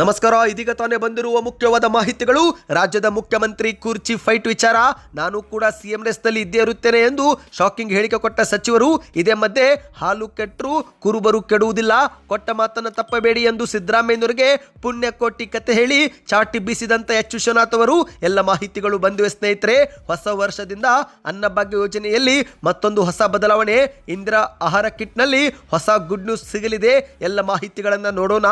ನಮಸ್ಕಾರ, ಇದೀಗ ತಾನೇ ಬಂದಿರುವ ಮುಖ್ಯವಾದ ಮಾಹಿತಿಗಳು. ರಾಜ್ಯದ ಮುಖ್ಯಮಂತ್ರಿ ಕುರ್ಚಿ ಫೈಟ್ ವಿಚಾರ. ನಾನು ಕೂಡ ಸಿಎಂ ನಲ್ಲಿ ಇದ್ದೇ ಇರುತ್ತೇನೆ ಎಂದು ಶಾಕಿಂಗ್ ಹೇಳಿಕೆ ಕೊಟ್ಟ ಸಚಿವರು. ಇದೇ ಮಧ್ಯೆ, ಹಾಲು ಕೆಟ್ಟರು ಕುರುಬರು ಕೆಡುವುದಿಲ್ಲ. ಕೊಟ್ಟ ಮಾತನ್ನು ತಪ್ಪಬೇಡಿ ಎಂದು ಸಿದ್ದರಾಮಯ್ಯನವರಿಗೆ ಪುಣ್ಯ ಕೋಟಿ ಕತೆ ಹೇಳಿ ಚಾಟಿ ಬೀಸಿದಂತ ಎಚ್. ವಿಶ್ವನಾಥ್ ಅವರು. ಎಲ್ಲ ಮಾಹಿತಿಗಳು ಬಂದಿವೆ ಸ್ನೇಹಿತರೆ. ಹೊಸ ವರ್ಷದಿಂದ ಅನ್ನಭಾಗ್ಯ ಯೋಜನೆಯಲ್ಲಿ ಮತ್ತೊಂದು ಹೊಸ ಬದಲಾವಣೆ. ಇಂದಿರಾ ಆಹಾರ ಕಿಟ್ನಲ್ಲಿ ಹೊಸ ಗುಡ್ ನ್ಯೂಸ್ ಸಿಗಲಿದೆ. ಎಲ್ಲ ಮಾಹಿತಿಗಳನ್ನು ನೋಡೋಣ.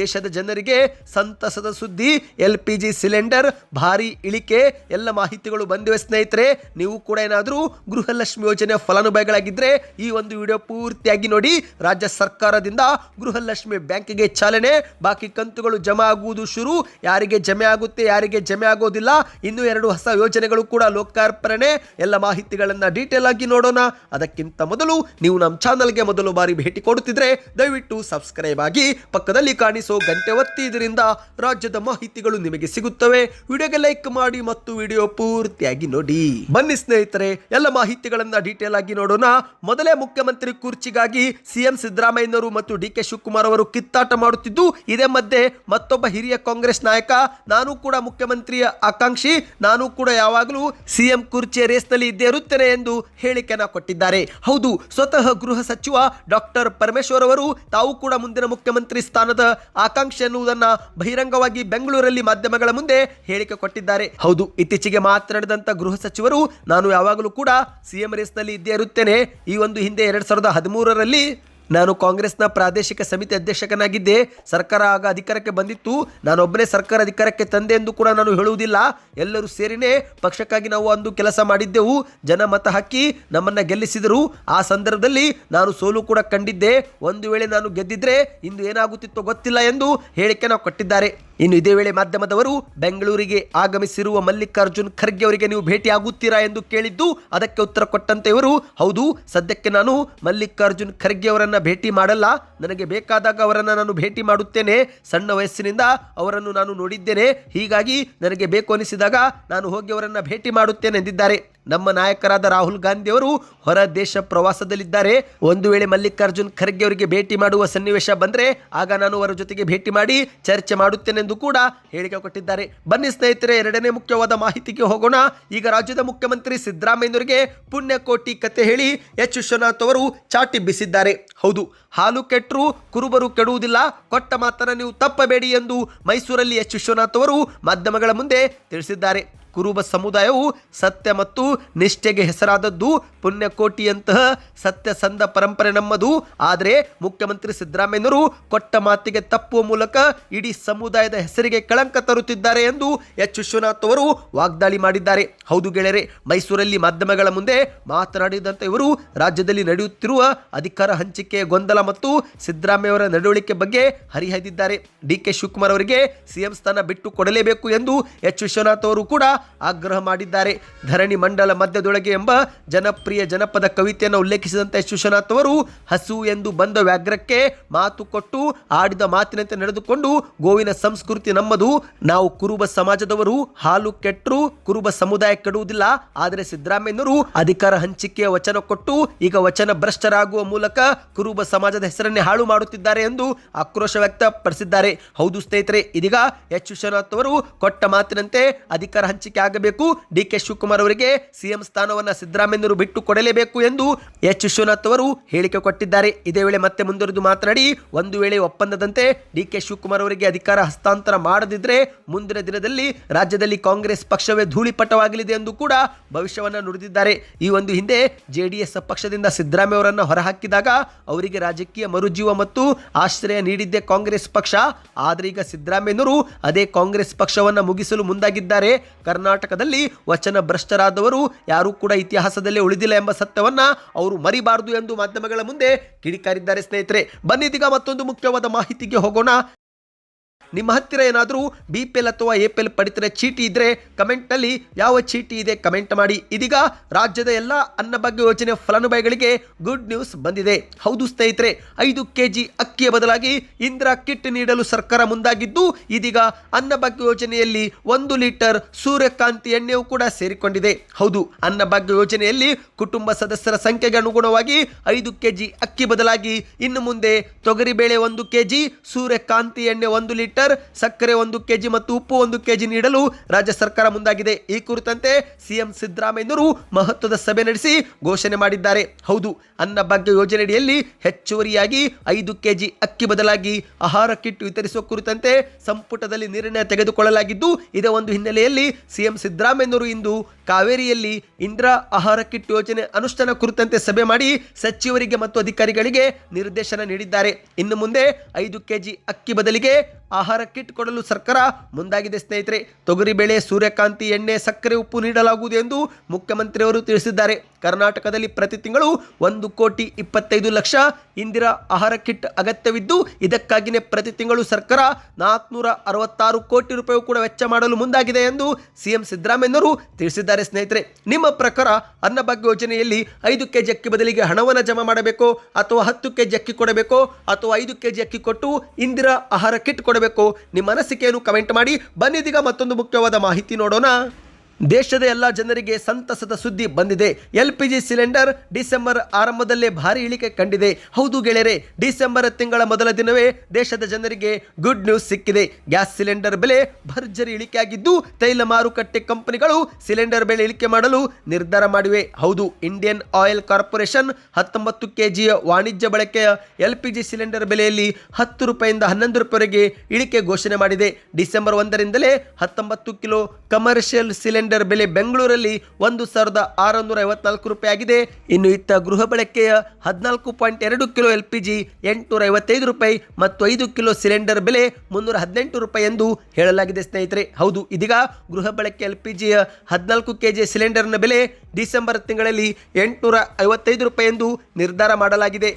ದೇಶದ ಜನರಿಗೆ ಸಂತಸದ ಸುದ್ದಿ, ಎಲ್ ಪಿ ಜಿ ಸಿಲಿಂಡರ್, ಭಾರಿ ಇಳಿಕೆ, ಎಲ್ಲ ಮಾಹಿತಿಗಳು ಬಂದಿವೆ ಸ್ನೇಹಿತರೆ. ನೀವು ಕೂಡ ಏನಾದರೂ ಗೃಹಲಕ್ಷ್ಮಿ ಯೋಜನೆ ಫಲಾನುಭವಿಗಳಾಗಿದ್ದರೆ ಈ ಒಂದು ವಿಡಿಯೋ ಪೂರ್ತಿಯಾಗಿ ನೋಡಿ. ರಾಜ್ಯ ಸರ್ಕಾರದಿಂದ ಗೃಹಲಕ್ಷ್ಮಿ ಬ್ಯಾಂಕಿಗೆ ಚಾಲನೆ, ಬಾಕಿ ಕಂತುಗಳು ಜಮಾ ಆಗುವುದು ಶುರು. ಯಾರಿಗೆ ಜಮೆ ಆಗುತ್ತೆ, ಯಾರಿಗೆ ಜಮೆ ಆಗೋದಿಲ್ಲ, ಇನ್ನೂ ಎರಡು ಹೊಸ ಯೋಜನೆಗಳು ಕೂಡ ಲೋಕಾರ್ಪಣೆ. ಎಲ್ಲ ಮಾಹಿತಿಗಳನ್ನು ಡೀಟೇಲ್ ಆಗಿ ನೋಡೋಣ. ಅದಕ್ಕಿಂತ ಮೊದಲು ನೀವು ನಮ್ಮ ಚಾನಲ್ಗೆ ಮೊದಲು ಬಾರಿ ಭೇಟಿ ಕೊಡುತ್ತಿದ್ರೆ ದಯವಿಟ್ಟು ಸಬ್ಸ್ಕ್ರೈಬ್ ಆಗಿ ಪಕ್ಕದಲ್ಲಿ ಕಾಣಿಸೋ ಗಂಟೆ ಒತ್ತಿ. ಇದರಿಂದ ರಾಜ್ಯದ ಮಾಹಿತಿಗಳು ನಿಮಗೆ ಸಿಗುತ್ತವೆ. ವಿಡಿಯೋಗೆ ಲೈಕ್ ಮಾಡಿ ಮತ್ತು ವಿಡಿಯೋ ಪೂರ್ತಿಯಾಗಿ ನೋಡಿ. ಬನ್ನಿ ಸ್ನೇಹಿತರೆ, ಎಲ್ಲ ಮಾಹಿತಿಗಳನ್ನ ಡೀಟೇಲ್ ಆಗಿ ನೋಡೋಣ. ಮೊದಲೇ ಮುಖ್ಯಮಂತ್ರಿ ಕುರ್ಚಿಗಾಗಿ ಸಿಎಂ ಸಿದ್ದರಾಮಯ್ಯನವರು ಮತ್ತು ಡಿ ಕೆ ಶಿವಕುಮಾರ್ ಅವರು ಕಿತ್ತಾಟ ಮಾಡುತ್ತಿದ್ದು, ಇದೇ ಮಧ್ಯೆ ಮತ್ತೊಬ್ಬ ಹಿರಿಯ ಕಾಂಗ್ರೆಸ್ ನಾಯಕ, ನಾನು ಕೂಡ ಮುಖ್ಯಮಂತ್ರಿಯ ಆಕಾಂಕ್ಷಿ, ನಾನು ಕೂಡ ಯಾವಾಗಲೂ ಸಿಎಂ ಕುರ್ಚಿಯ ರೇಸ್ನಲ್ಲಿ ಇದ್ದೇ ಇರುತ್ತೇನೆ ಎಂದು ಹೇಳಿಕೆನ ಕೊಟ್ಟಿದ್ದಾರೆ. ಹೌದು, ಸ್ವತಃ ಗೃಹ ಸಚಿವ ಡಾಕ್ಟರ್ ಪರಮೇಶ್ವರ್ ಅವರು ತಾವು ಕೂಡ ಮುಂದಿನ ಮುಖ್ಯಮಂತ್ರಿ ಸ್ಥಾನದ ಆಕಾಂಕ್ಷೆ ಎನ್ನುವುದನ್ನ ಬಹಿರಂಗವಾಗಿ ಬೆಂಗಳೂರಲ್ಲಿ ಮಾಧ್ಯಮಗಳ ಮುಂದೆ ಹೇಳಿಕೆ ಕೊಟ್ಟಿದ್ದಾರೆ. ಹೌದು, ಇತ್ತೀಚೆಗೆ ಮಾತನಾಡಿದಂತ ಗೃಹ ಸಚಿವರು, ನಾನು ಯಾವಾಗಲೂ ಕೂಡ ಸಿಎಂ ರೇಸ್ನಲ್ಲಿ ಇದ್ದೇ ಇರುತ್ತೇನೆ. ಈ ಒಂದು ಹಿಂದೆ ಎರಡ್ ಸಾವಿರದ ಹದಿಮೂರರಲ್ಲಿ ನಾನು ಕಾಂಗ್ರೆಸ್ನ ಪ್ರಾದೇಶಿಕ ಸಮಿತಿ ಅಧ್ಯಕ್ಷಕನಾಗಿದ್ದೆ. ಸರ್ಕಾರ ಆಗ ಅಧಿಕಾರಕ್ಕೆ ಬಂದಿತ್ತು. ನಾನೊಬ್ಬನೇ ಸರ್ಕಾರ ಅಧಿಕಾರಕ್ಕೆ ತಂದೆ ಎಂದು ಕೂಡ ನಾನು ಹೇಳುವುದಿಲ್ಲ. ಎಲ್ಲರೂ ಸೇರಿನೇ ಪಕ್ಷಕ್ಕಾಗಿ ನಾವು ಅಂದು ಕೆಲಸ ಮಾಡಿದ್ದೆವು. ಜನ ಮತ ಹಾಕಿ ನಮ್ಮನ್ನ ಗೆಲ್ಲಿಸಿದರು. ಆ ಸಂದರ್ಭದಲ್ಲಿ ನಾನು ಸೋಲು ಕೂಡ ಕಂಡಿದ್ದೆ. ಒಂದು ವೇಳೆ ನಾನು ಗೆದ್ದಿದ್ರೆ ಇಂದು ಏನಾಗುತ್ತಿತ್ತೋ ಗೊತ್ತಿಲ್ಲ ಎಂದು ಹೇಳಿಕೆ ನಾವು ಕೊಟ್ಟಿದ್ದಾರೆ. ಇನ್ನು ಇದೇ ವೇಳೆ ಮಾಧ್ಯಮದವರು ಬೆಂಗಳೂರಿಗೆ ಆಗಮಿಸಿರುವ ಮಲ್ಲಿಕಾರ್ಜುನ್ ಖರ್ಗೆ ಅವರಿಗೆ ನೀವು ಭೇಟಿ ಆಗುತ್ತೀರಾ ಎಂದು ಕೇಳಿದ್ದು ಅದಕ್ಕೆ ಉತ್ತರ ಕೊಟ್ಟಂತೆ ಇವರು, ಹೌದು, ಸದ್ಯಕ್ಕೆ ನಾನು ಮಲ್ಲಿಕಾರ್ಜುನ್ ಖರ್ಗೆ ಅವರನ್ನ ಭೇಟಿ ಮಾಡಲ್ಲ. ನನಗೆ ಬೇಕಾದಾಗ ಅವರನ್ನು ನಾನು ಭೇಟಿ ಮಾಡುತ್ತೇನೆ. ಸಣ್ಣ ವಯಸ್ಸಿನಿಂದ ಅವರನ್ನು ನಾನು ನೋಡಿದ್ದೇನೆ. ಹೀಗಾಗಿ ನನಗೆ ಬೇಕು ಅನಿಸಿದಾಗ ನಾನು ಹೋಗಿ ಅವರನ್ನು ಭೇಟಿ ಮಾಡುತ್ತೇನೆ, ಎಂದಿದ್ದಾರೆ. ನಮ್ಮ ನಾಯಕರಾದ ರಾಹುಲ್ ಗಾಂಧಿ ಅವರು ಹೊರ ದೇಶ ಪ್ರವಾಸದಲ್ಲಿದ್ದಾರೆ. ಒಂದು ವೇಳೆ ಮಲ್ಲಿಕಾರ್ಜುನ್ ಖರ್ಗೆ ಅವರಿಗೆ ಭೇಟಿ ಮಾಡುವ ಸನ್ನಿವೇಶ ಬಂದ್ರೆ ಆಗ ನಾನು ಅವರ ಜೊತೆಗೆ ಭೇಟಿ ಮಾಡಿ ಚರ್ಚೆ ಮಾಡುತ್ತೇನೆಂದು ಕೂಡ ಹೇಳಿಕೆ ಕೊಟ್ಟಿದ್ದಾರೆ. ಬನ್ನಿ ಸ್ನೇಹಿತರೆ, ಎರಡನೇ ಮುಖ್ಯವಾದ ಮಾಹಿತಿಗೆ ಹೋಗೋಣ. ಈಗ ರಾಜ್ಯದ ಮುಖ್ಯಮಂತ್ರಿ ಸಿದ್ದರಾಮಯ್ಯನವರಿಗೆ ಪುಣ್ಯಕೋಟಿ ಕತೆ ಹೇಳಿ ಎಚ್. ವಿಶ್ವನಾಥ್ ಅವರು ಚಾಟಿ ಬಿಸಿದ್ದಾರೆ. ಹೌದು, ಹಾಲು ಕೆಟ್ಟರು ಕುರುಬರು ಕೆಡುವುದಿಲ್ಲ. ಕೊಟ್ಟ ಮಾತನ್ನ ನೀವು ತಪ್ಪಬೇಡಿ ಎಂದು ಮೈಸೂರಲ್ಲಿ ಎಚ್. ವಿಶ್ವನಾಥ್ ಅವರು ಮಾಧ್ಯಮಗಳ ಮುಂದೆ ತಿಳಿಸಿದ್ದಾರೆ. ಕುರುಬ ಸಮುದಾಯವು ಸತ್ಯ ಮತ್ತು ನಿಷ್ಠೆಗೆ ಹೆಸರಾದದ್ದು ಪುಣ್ಯಕೋಟಿಯಂತಹ ಸತ್ಯಸಂಧ ಪರಂಪರೆ ನಮ್ಮದು. ಆದರೆ ಮುಖ್ಯಮಂತ್ರಿ ಸಿದ್ದರಾಮಯ್ಯನವರು ಕೊಟ್ಟ ಮಾತಿಗೆ ತಪ್ಪುವ ಮೂಲಕ ಇಡೀ ಸಮುದಾಯದ ಹೆಸರಿಗೆ ಕಳಂಕ ತರುತ್ತಿದ್ದಾರೆ ಎಂದು ಎಚ್. ವಿಶ್ವನಾಥ್ ಅವರು ವಾಗ್ದಾಳಿ ಮಾಡಿದ್ದಾರೆ. ಹೌದು ಗೆಳೆಯರೆ, ಮೈಸೂರಲ್ಲಿ ಮಾಧ್ಯಮಗಳ ಮುಂದೆ ಮಾತನಾಡಿದಂತೆ ಇವರು ರಾಜ್ಯದಲ್ಲಿ ನಡೆಯುತ್ತಿರುವ ಅಧಿಕಾರ ಹಂಚಿಕೆಯ ಗೊಂದಲ ಮತ್ತು ಸಿದ್ದರಾಮಯ್ಯವರ ನಡವಳಿಕೆ ಬಗ್ಗೆ ಹರಿಹಾಯ್ದಿದ್ದಾರೆ ಡಿ ಕೆ ಶಿವಕುಮಾರ್ ಅವರಿಗೆ ಸಿಎಂ ಸ್ಥಾನ ಬಿಟ್ಟು ಕೊಡಲೇಬೇಕು ಎಂದು ಎಚ್. ವಿಶ್ವನಾಥ್ ಅವರು ಕೂಡ ಆಗ್ರಹ ಮಾಡಿದ್ದಾರೆ. ಧರಣಿ ಮಂಡಲ ಮಧ್ಯದೊಳಗೆ ಎಂಬ ಜನಪ್ರಿಯ ಜನಪದ ಕವಿತೆಯನ್ನು ಉಲ್ಲೇಖಿಸಿದಂತೆ ವಿಶ್ವನಾಥ್ ಅವರು ಹಸು ಎಂದು ಬಂದ ವ್ಯಾಘ್ರಕ್ಕೆ ಮಾತು ಕೊಟ್ಟು ಆಡಿದ ಮಾತಿನಂತೆ ನಡೆದುಕೊಂಡು, ಗೋವಿನ ಸಂಸ್ಕೃತಿ ನಮ್ಮದು, ನಾವು ಕುರುಬ ಸಮಾಜದವರು, ಹಾಲು ಕೆಟ್ಟರು ಕುರುಬ ಸಮುದಾಯ ಕೆಡುವುದಿಲ್ಲ. ಆದರೆ ಸಿದ್ದರಾಮಯ್ಯನವರು ಅಧಿಕಾರ ಹಂಚಿಕೆಯ ವಚನ ಕೊಟ್ಟು, ಈಗ ವಚನ ಭ್ರಷ್ಟರಾಗುವ ಮೂಲಕ ಕುರುಬ ಸಮಾಜದ ಹೆಸರನ್ನೇ ಹಾಳು ಮಾಡುತ್ತಿದ್ದಾರೆ ಎಂದು ಆಕ್ರೋಶ ವ್ಯಕ್ತಪಡಿಸಿದ್ದಾರೆ. ಹೌದು ಸ್ನೇಹಿತರೆ, ಇದೀಗ ಎಚ್. ವಿಶ್ವನಾಥ್ ಅವರು ಕೊಟ್ಟ ಮಾತಿನಂತೆ ಅಧಿಕಾರ ಹಂಚಿಕೆ ಆಗಬೇಕು. ಡಿ ಕೆ ಶಿವಕುಮಾರ್ ಅವರಿಗೆ ಸಿಎಂ ಸ್ಥಾನವನ್ನು ಸಿದ್ದರಾಮಯ್ಯರು ಬಿಟ್ಟು ಕೊಡಲೇಬೇಕು ಎಂದು ಎಚ್ ವಿಶ್ವನಾಥ್ ಅವರು ಹೇಳಿಕೆ ಕೊಟ್ಟಿದ್ದಾರೆ. ಇದೇ ವೇಳೆ ಮತ್ತೆ ಮುಂದುವರೆದು ಮಾತನಾಡಿ, ಒಂದು ವೇಳೆ ಒಪ್ಪಂದದಂತೆ ಡಿ ಕೆ ಶಿವಕುಮಾರ್ ಅವರಿಗೆ ಅಧಿಕಾರ ಹಸ್ತಾಂತರ ಮಾಡದಿದ್ರೆ ಮುಂದಿನ ದಿನದಲ್ಲಿ ರಾಜ್ಯದಲ್ಲಿ ಕಾಂಗ್ರೆಸ್ ಪಕ್ಷವೇ ಧೂಳಿಪಟವಾಗಲಿದೆ ಎಂದು ಕೂಡ ಭವಿಷ್ಯವನ್ನು ನುಡಿದಿದ್ದಾರೆ. ಈ ಒಂದು ಹಿಂದೆ ಜೆಡಿಎಸ್ ಪಕ್ಷದಿಂದ ಸಿದ್ದರಾಮಯ್ಯ ಅವರನ್ನು ಹೊರಹಾಕಿದಾಗ ಅವರಿಗೆ ರಾಜಕೀಯ ಮರುಜೀವ ಮತ್ತು ಆಶ್ರಯ ನೀಡಿದ್ದೇ ಕಾಂಗ್ರೆಸ್ ಪಕ್ಷ. ಆದರೆ ಈಗ ಸಿದ್ದರಾಮಯ್ಯನವರು ಅದೇ ಕಾಂಗ್ರೆಸ್ ಪಕ್ಷವನ್ನು ಮುಗಿಸಲು ಮುಂದಾಗಿದ್ದಾರೆ. ಕರ್ನಾಟಕದಲ್ಲಿ ವಚನ ಭ್ರಷ್ಟರಾದವರು ಯಾರೂ ಕೂಡ ಇತಿಹಾಸದಲ್ಲೇ ಉಳಿದಿಲ್ಲ ಎಂಬ ಸತ್ಯವನ್ನ ಅವರು ಮರಿಬಾರದು ಎಂದು ಮಾಧ್ಯಮಗಳ ಮುಂದೆ ಕಿಡಿಕಾರಿದ್ದಾರೆ ಸ್ನೇಹಿತರೆ. ಬನ್ನಿದೀಗ ಮತ್ತೊಂದು ಮುಖ್ಯವಾದ ಮಾಹಿತಿಗೆ ಹೋಗೋಣ. ನಿಮ್ಮ ಹತ್ತಿರ ಏನಾದರೂ ಬಿ ಪಿ ಎಲ್ ಅಥವಾ ಎ ಪಿ ಎಲ್ ಪಡಿತರ ಚೀಟಿ ಇದ್ದರೆ ಕಮೆಂಟ್ನಲ್ಲಿ ಯಾವ ಚೀಟಿ ಇದೆ ಕಮೆಂಟ್ ಮಾಡಿ. ಇದೀಗ ರಾಜ್ಯದ ಎಲ್ಲ ಅನ್ನಭಾಗ್ಯ ಯೋಜನೆ ಫಲಾನುಭವಿಗಳಿಗೆ ಗುಡ್ ನ್ಯೂಸ್ ಬಂದಿದೆ. ಹೌದು ಸ್ನೇಹಿತರೆ, ಐದು ಕೆ ಜಿ ಅಕ್ಕಿಯ ಬದಲಾಗಿ ಇಂದಿರಾ ಕಿಟ್ ನೀಡಲು ಸರ್ಕಾರ ಮುಂದಾಗಿದ್ದು, ಇದೀಗ ಅನ್ನಭಾಗ್ಯ ಯೋಜನೆಯಲ್ಲಿ ಒಂದು ಲೀಟರ್ ಸೂರ್ಯಕಾಂತಿ ಎಣ್ಣೆಯೂ ಕೂಡ ಸೇರಿಕೊಂಡಿದೆ. ಹೌದು ಅನ್ನಭಾಗ್ಯ ಯೋಜನೆಯಲ್ಲಿ ಕುಟುಂಬ ಸದಸ್ಯರ ಸಂಖ್ಯೆಗೆ ಅನುಗುಣವಾಗಿ ಐದು ಕೆಜಿ ಅಕ್ಕಿ ಬದಲಾಗಿ ಇನ್ನು ಮುಂದೆ ತೊಗರಿಬೇಳೆ ಒಂದು ಕೆಜಿ, ಸೂರ್ಯಕಾಂತಿ ಎಣ್ಣೆ ಒಂದು ಲೀಟರ್ ಲೀಟರ್ ಸಕ್ಕರೆ ಒಂದು ಕೆಜಿ ಮತ್ತು ಉಪ್ಪು ಒಂದು ಕೆಜಿ ನೀಡಲು ರಾಜ್ಯ ಸರ್ಕಾರ ಮುಂದಾಗಿದೆ. ಈ ಕುರಿತಂತೆ ಸಿಎಂ ಸಿದ್ದರಾಮಯ್ಯನವರು ಮಹತ್ವದ ಸಭೆ ನಡೆಸಿ ಘೋಷಣೆ ಮಾಡಿದ್ದಾರೆ. ಹೌದು, ಅನ್ನಭಾಗ್ಯ ಯೋಜನೆಯಡಿಯಲ್ಲಿ ಹೆಚ್ಚುವರಿಯಾಗಿ ಐದು ಕೆಜಿ ಅಕ್ಕಿ ಬದಲಾಗಿ ಆಹಾರ ಕಿಟ್ ವಿತರಿಸುವ ಕುರಿತಂತೆ ಸಂಪುಟದಲ್ಲಿ ನಿರ್ಣಯ ತೆಗೆದುಕೊಳ್ಳಲಾಗಿದ್ದು, ಇದೇ ಒಂದು ಹಿನ್ನೆಲೆಯಲ್ಲಿ ಸಿಎಂ ಸಿದ್ದರಾಮಯ್ಯನವರು ಇಂದು ಕಾವೇರಿಯಲ್ಲಿ ಇಂದಿರಾ ಆಹಾರ ಕಿಟ್ ಯೋಜನೆ ಅನುಷ್ಠಾನ ಕುರಿತಂತೆ ಸಭೆ ಮಾಡಿ ಸಚಿವರಿಗೆ ಮತ್ತು ಅಧಿಕಾರಿಗಳಿಗೆ ನಿರ್ದೇಶನ ನೀಡಿದ್ದಾರೆ. ಇನ್ನು ಮುಂದೆ ಐದು ಕೆಜಿ ಅಕ್ಕಿ ಬದಲಿಗೆ ಆಹಾರ ಕಿಟ್ ಕೊಡಲು ಸರ್ಕಾರ ಮುಂದಾಗಿದೆ, ಸ್ನೇಹಿತರೆ. ತೊಗರಿಬೇಳೆ ಸೂರ್ಯಕಾಂತಿ, ಎಣ್ಣೆ, ಸಕ್ಕರೆ, ಉಪ್ಪು ನೀಡಲಾಗುವುದು ಎಂದು ಮುಖ್ಯಮಂತ್ರಿಯವರು ತಿಳಿಸಿದ್ದಾರೆ. ಕರ್ನಾಟಕದಲ್ಲಿ ಪ್ರತಿ ತಿಂಗಳು ಒಂದು ಕೋಟಿ ಇಪ್ಪತ್ತೈದು ಲಕ್ಷ ಇಂದಿರಾ ಆಹಾರ ಕಿಟ್ ಅಗತ್ಯವಿದ್ದು ಇದಕ್ಕಾಗಿಯೇ ಪ್ರತಿ ತಿಂಗಳು ಸರ್ಕಾರ ನಾಲ್ಕುನೂರ ಅರವತ್ತಾರು ಕೋಟಿ ರೂಪಾಯಿ ಕೂಡ ವೆಚ್ಚ ಮಾಡಲು ಮುಂದಾಗಿದೆ ಎಂದು ಸಿಎಂ ಸಿದ್ದರಾಮಯ್ಯನವರು ತಿಳಿಸಿದ್ದಾರೆ, ಸ್ನೇಹಿತರೆ. ನಿಮ್ಮ ಪ್ರಕಾರ ಅನ್ನಭಾಗ್ಯ ಯೋಜನೆಯಲ್ಲಿ ಐದು ಕೆಜಿ ಅಕ್ಕಿ ಬದಲಿಗೆ ಹಣವನ್ನು ಜಮಾ ಮಾಡಬೇಕೋ ಅಥವಾ ಹತ್ತು ಕೆಜಿ ಅಕ್ಕಿ ಕೊಡಬೇಕೋ ಅಥವಾ ಐದು ಕೆಜಿ ಅಕ್ಕಿ ಕೊಟ್ಟು ಇಂದಿರಾ ಆಹಾರ ಕಿಟ್ ಕೊಡಬೇಕು ನಿಮ್ಮ ಅನಿಸಿಕೆಯನ್ನು ಕಮೆಂಟ್ ಮಾಡಿ. ಬನ್ನಿದೀಗ ಮತ್ತೊಂದು ಮುಖ್ಯವಾದ ಮಾಹಿತಿ ನೋಡೋಣ. ದೇಶದ ಎಲ್ಲ ಜನರಿಗೆ ಸಂತಸದ ಸುದ್ದಿ ಬಂದಿದೆ. L P G cylinder December ಆರಂಭದಲ್ಲೇ ಭಾರಿ ಇಳಿಕೆ ಕಂಡಿದೆ. ಹೌದು ಗೆಳೆಯರೆ, ಡಿಸೆಂಬರ್ ತಿಂಗಳ ಮೊದಲ ದಿನವೇ ದೇಶದ ಜನರಿಗೆ ಗುಡ್ ನ್ಯೂಸ್ ಸಿಕ್ಕಿದೆ. ಗ್ಯಾಸ್ ಸಿಲಿಂಡರ್ ಬೆಲೆ ಭರ್ಜರಿ ಇಳಿಕೆಯಾಗಿದ್ದು, ತೈಲ ಮಾರುಕಟ್ಟೆ ಕಂಪನಿಗಳು ಸಿಲಿಂಡರ್ ಬೆಲೆ ಇಳಿಕೆ ಮಾಡಲು ನಿರ್ಧಾರ ಮಾಡಿವೆ. ಹೌದು, ಇಂಡಿಯನ್ ಆಯಿಲ್ ಕಾರ್ಪೊರೇಷನ್ ಹತ್ತೊಂಬತ್ತು ಕೆಜಿಯ ವಾಣಿಜ್ಯ ಬಳಕೆಯ ಎಲ್ ಪಿ ಜಿ ಸಿಲಿಂಡರ್ ಬೆಲೆಯಲ್ಲಿ ಹತ್ತು ರೂಪಾಯಿಂದ ಹನ್ನೊಂದು ರೂಪಾಯಿವರೆಗೆ ಇಳಿಕೆ ಘೋಷಣೆ ಮಾಡಿದೆ. ಡಿಸೆಂಬರ್ ಒಂದರಿಂದಲೇ ಹತ್ತೊಂಬತ್ತು ಕಿಲೋ ಕಮರ್ಷಿಯಲ್ ಸಿಲಿಂಡರ್ ಬೆಲೆ ಬೆಂಗಳೂರಲ್ಲಿ ಒಂದು ಸಾವಿರದ ಆರುನೂರ ಐವತ್ನಾಲ್ಕು ರೂಪಾಯಿ ಆಗಿದೆ. ಇನ್ನು ಇತ್ತ ಗೃಹ ಬಳಕೆಯ ಹದಿನಾಲ್ಕು ಪಾಯಿಂಟ್ ಎರಡು ಕಿಲೋ ಎಲ್ ಪಿ ಜಿ ಎಂಟುನೂರ ಐವತ್ತೈದು ರೂಪಾಯಿ ಮತ್ತು ಐದು ಕಿಲೋ ಸಿಲಿಂಡರ್ ಬೆಲೆ ಮುನ್ನೂರ ಹದಿನೆಂಟು ರೂಪಾಯಿ ಎಂದು ಹೇಳಲಾಗಿದೆ ಸ್ನೇಹಿತರೆ. ಹೌದು, ಇದೀಗ ಗೃಹ ಬಳಕೆ ಎಲ್ ಪಿ ಜಿಯ ಹದಿನಾಲ್ಕು ಕೆ ಜಿ ಸಿಲಿಂಡರ್ನ ಬೆಲೆ ಡಿಸೆಂಬರ್ ತಿಂಗಳಲ್ಲಿ ಎಂಟುನೂರ ಐವತ್ತೈದು ರೂಪಾಯಿ ಎಂದು ನಿರ್ಧಾರ ಮಾಡಲಾಗಿದೆ.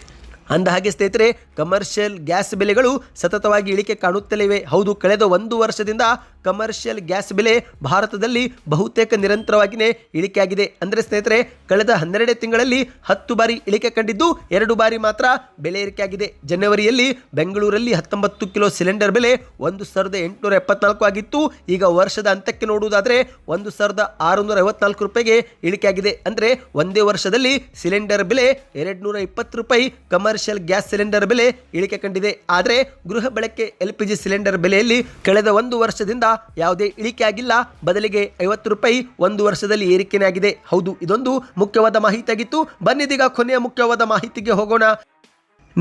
ಅಂದ ಹಾಗೆ ಸ್ನೇಹಿತರೆ, ಕಮರ್ಷಿಯಲ್ ಗ್ಯಾಸ್ ಬೆಲೆಗಳು ಸತತವಾಗಿ ಇಳಿಕೆ ಕಾಣುತ್ತಲಿವೆ ಹೌದು, ಕಳೆದ ಒಂದು ವರ್ಷದಿಂದ ಕಮರ್ಷಿಯಲ್ ಗ್ಯಾಸ್ ಬೆಲೆ ಭಾರತದಲ್ಲಿ ಬಹುತೇಕ ನಿರಂತರವಾಗಿಯೇ ಇಳಿಕೆಯಾಗಿದೆ. ಅಂದರೆ ಸ್ನೇಹಿತರೆ, ಕಳೆದ ಹನ್ನೆರಡೇ ತಿಂಗಳಲ್ಲಿ ಹತ್ತು ಬಾರಿ ಇಳಿಕೆ ಕಂಡಿದ್ದು ಎರಡು ಬಾರಿ ಮಾತ್ರ ಬೆಲೆ ಏರಿಕೆಯಾಗಿದೆ. ಜನವರಿಯಲ್ಲಿ ಬೆಂಗಳೂರಲ್ಲಿ ಹತ್ತೊಂಬತ್ತು ಕಿಲೋ ಸಿಲಿಂಡರ್ ಬೆಲೆ ಒಂದು ಸಾವಿರದ ಎಂಟುನೂರ ಎಪ್ಪತ್ನಾಲ್ಕು ಆಗಿತ್ತು. ಈಗ ವರ್ಷದ ಅಂತ್ಯಕ್ಕೆ ನೋಡುವುದಾದರೆ ಒಂದು ಸಾವಿರದ ಆರುನೂರ ಐವತ್ನಾಲ್ಕು ರೂಪಾಯಿಗೆ ಇಳಿಕೆಯಾಗಿದೆ. ಅಂದರೆ ಒಂದೇ ವರ್ಷದಲ್ಲಿ ಸಿಲಿಂಡರ್ ಬೆಲೆ ಎರಡು ನೂರ ಇಪ್ಪತ್ತು ರೂಪಾಯಿ ಕಮರ್ಷಿಯಲ್ ಗ್ಯಾಸ್ ಸಿಲಿಂಡರ್ ಬೆಲೆ ಇಳಿಕೆ ಕಂಡಿದೆ. ಆದರೆ ಗೃಹ ಬಳಕೆ ಎಲ್ ಪಿ ಜಿ ಸಿಲಿಂಡರ್ ಬೆಲೆಯಲ್ಲಿ ಕಳೆದ ಒಂದು ವರ್ಷದಿಂದ ಯಾವುದೇ ಇಳಿಕೆ ಆಗಿಲ್ಲ. ಬದಲಿಗೆ ಐವತ್ತು ರೂಪಾಯಿ ಒಂದು ವರ್ಷದಲ್ಲಿ ಏರಿಕೆನೇ ಹೌದು, ಇದೊಂದು ಮುಖ್ಯವಾದ ಮಾಹಿತಿಯಾಗಿತ್ತು. ಬನ್ನಿದೀಗ ಕೊನೆಯ ಮುಖ್ಯವಾದ ಮಾಹಿತಿಗೆ ಹೋಗೋಣ.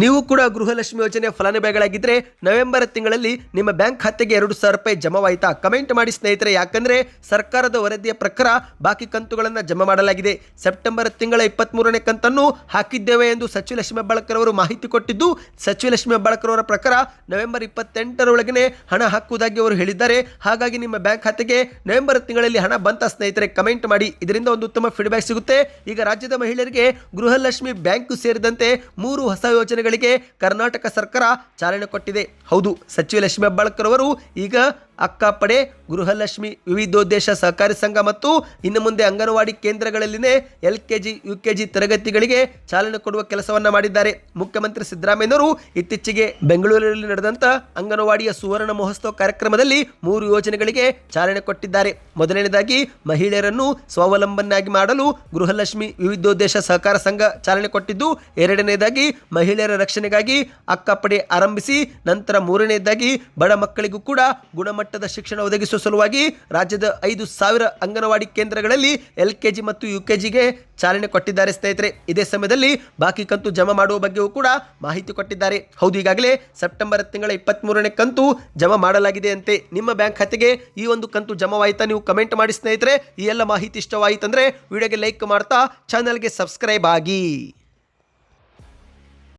ನೀವು ಕೂಡ ಗೃಹಲಕ್ಷ್ಮಿ ಯೋಜನೆ ಫಲಾನುಭವಿಗಳಾಗಿದ್ದರೆ ನವೆಂಬರ್ ತಿಂಗಳಲ್ಲಿ ನಿಮ್ಮ ಬ್ಯಾಂಕ್ ಖಾತೆಗೆ ಎರಡು ಸಾವಿರ ರೂಪಾಯಿ ಜಮಾವಾಯಿತಾ? ಕಮೆಂಟ್ ಮಾಡಿ ಸ್ನೇಹಿತರೆ, ಯಾಕಂದರೆ ಸರ್ಕಾರದ ವರದಿಯ ಪ್ರಕಾರ ಬಾಕಿ ಕಂತುಗಳನ್ನು ಜಮಾ ಮಾಡಲಾಗಿದೆ. ಸೆಪ್ಟೆಂಬರ್ ತಿಂಗಳ ಇಪ್ಪತ್ತ್ಮೂರನೇ ಕಂತನ್ನು ಹಾಕಿದ್ದೇವೆ ಎಂದು ಸಚಿವ ಲಕ್ಷ್ಮೀ ಹೆಬ್ಬಾಳ್ಕರ್ ಅವರು ಮಾಹಿತಿ ಕೊಟ್ಟಿದ್ದು, ಸಚಿವ ಲಕ್ಷ್ಮೀ ಹೆಬ್ಬಾಳ್ಕರ್ ಅವರ ಪ್ರಕಾರ ನವೆಂಬರ್ ಇಪ್ಪತ್ತೆಂಟರೊಳಗೆ ಹಣ ಹಾಕುವುದಾಗಿ ಅವರು ಹೇಳಿದ್ದಾರೆ. ಹಾಗಾಗಿ ನಿಮ್ಮ ಬ್ಯಾಂಕ್ ಖಾತೆಗೆ ನವೆಂಬರ್ ತಿಂಗಳಲ್ಲಿ ಹಣ ಬಂತ ಸ್ನೇಹಿತರೆ, ಕಮೆಂಟ್ ಮಾಡಿ. ಇದರಿಂದ ಒಂದು ಉತ್ತಮ ಫೀಡ್ಬ್ಯಾಕ್ ಸಿಗುತ್ತೆ. ಈಗ ರಾಜ್ಯದ ಮಹಿಳೆಯರಿಗೆ ಗೃಹಲಕ್ಷ್ಮಿ ಬ್ಯಾಂಕ್ ಸೇರಿದಂತೆ ಮೂರು ಹೊಸ ಯೋಜನೆಗಳಿಗೆ ಕರ್ನಾಟಕ ಸರ್ಕಾರ ಚಾಲನೆ ಕೊಟ್ಟಿದೆ. ಹೌದು ಸಚಿವ ಲಕ್ಷ್ಮೀ ಹೆಬ್ಬಾಳ್ಕರ್ ಅವರು ಈಗ ಅಕ್ಕಪಡೆ ಗೃಹಲಕ್ಷ್ಮಿ, ವಿವಿಧೋದ್ದೇಶ ಸಹಕಾರಿ ಸಂಘ ಮತ್ತು ಇನ್ನು ಮುಂದೆ anganwadi ಕೇಂದ್ರಗಳಲ್ಲಿನೇ L K G U K G ತರಗತಿಗಳಿಗೆ ಚಾಲನೆ ಕೊಡುವ ಕೆಲಸವನ್ನ ಮಾಡಿದ್ದಾರೆ. ಮುಖ್ಯಮಂತ್ರಿ ಸಿದ್ದರಾಮಯ್ಯನವರು ಇತ್ತೀಚೆಗೆ ಬೆಂಗಳೂರಿನಲ್ಲಿ ನಡೆದಂತ ಅಂಗನವಾಡಿಯ ಸುವರ್ಣ ಮಹೋತ್ಸವ ಕಾರ್ಯಕ್ರಮದಲ್ಲಿ ಮೂರು ಯೋಜನೆಗಳಿಗೆ ಚಾಲನೆ ಕೊಟ್ಟಿದ್ದಾರೆ. ಮೊದಲನೇದಾಗಿ ಮಹಿಳೆಯರನ್ನು ಸ್ವಾವಲಂಬನಾಗಿ ಮಾಡಲು ಗೃಹಲಕ್ಷ್ಮಿ, ವಿವಿಧೋದ್ದೇಶ ಸಹಕಾರ ಸಂಘ ಚಾಲನೆ ಕೊಟ್ಟಿದ್ದು ಎರಡನೇದಾಗಿ ಮಹಿಳೆಯರ ರಕ್ಷಣೆಗಾಗಿ ಅಕ್ಕಪಡೆ ಆರಂಭಿಸಿ, ನಂತರ ಮೂರನೇದಾಗಿ ಬಡ ಮಕ್ಕಳಿಗೂ ಕೂಡ ಗುಣಮಟ್ಟದ ಶಿಕ್ಷಣ ಒದಗಿಸುವ ಸಲುವಾಗಿ ರಾಜ್ಯದ ಐದು ಸಾವಿರ ಅಂಗನವಾಡಿ ಕೇಂದ್ರಗಳಲ್ಲಿ ಎಲ್ ಕೆ ಮತ್ತು ಯು ಕೆ ಜಿಗೆ ಚಾಲನೆ ಕೊಟ್ಟಿದ್ದಾರೆ ಸ್ನೇಹಿತರೆ. ಇದೇ ಸಮಯದಲ್ಲಿ ಬಾಕಿ ಕಂತು ಜಮಾ ಮಾಡುವ ಬಗ್ಗೆಯೂ ಕೂಡ ಮಾಹಿತಿ ಕೊಟ್ಟಿದ್ದಾರೆ. ಹೌದು, ಈಗಾಗಲೇ ಸೆಪ್ಟೆಂಬರ್ ತಿಂಗಳ ಇಪ್ಪತ್ತ್ಮೂರನೇ ಕಂತು ಜಮಾ ಮಾಡಲಾಗಿದೆ ಅಂತೆ. ನಿಮ್ಮ ಬ್ಯಾಂಕ್ ಖಾತೆಗೆ ಈ ಒಂದು ಕಂತು ಜಮಾವಾಯಿತಾ ನೀವು ಕಮೆಂಟ್ ಮಾಡಿ ಸ್ನೇಹಿತರೆ. ಈ ಎಲ್ಲ ಮಾಹಿತಿ ಇಷ್ಟವಾಯಿತಂದ್ರೆ ವಿಡಿಯೋಗೆ ಲೈಕ್ ಮಾಡ್ತಾ ಚಾನಲ್ಗೆ ಸಬ್ಸ್ಕ್ರೈಬ್ ಆಗಿ.